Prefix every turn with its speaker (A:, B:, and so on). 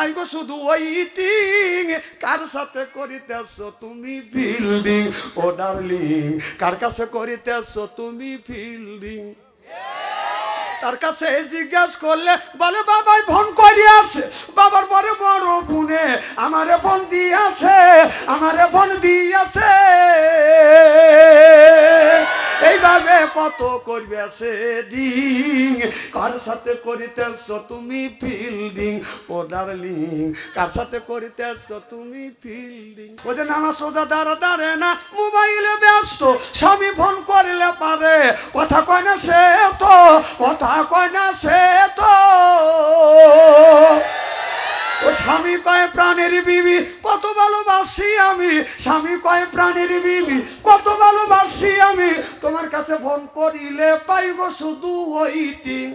A: পাই শুধু ওয়েটিং কার সাথে করিতেছ তুমি ফিল্ডিং? ও ডার্লিং, কার কাছে করিতেছ তুমি ফিল্ডিং? তার কাছে জিজ্ঞেস করলে, বলে, বাবাই, ফোন করিয়াছে বাবার পরে বড় বোনে আমারে ফোন দিয়েছে। আমারে ফোন কত করবে সে দিন কার সাথে করিতেছ তুমি ফিল্ডিং ও ডার্লিং কার সাথে করিতেছ তুমি ফিল্ডিং ওদের নামা সোজা দাঁড়া, দাঁড়ে না, মোবাইলে ব্যস্ত, স্বামী ফোন করলে পারে। কথা কয় না সে তো, কথা কয় না সে তো। ও স্বামী কয় প্রাণের বিবি, কত ভালোবাসি আমি। স্বামী কয় প্রাণের বিবি, কত তোমার কাছে ফোন করিলে পাইব শুধু ওই তিন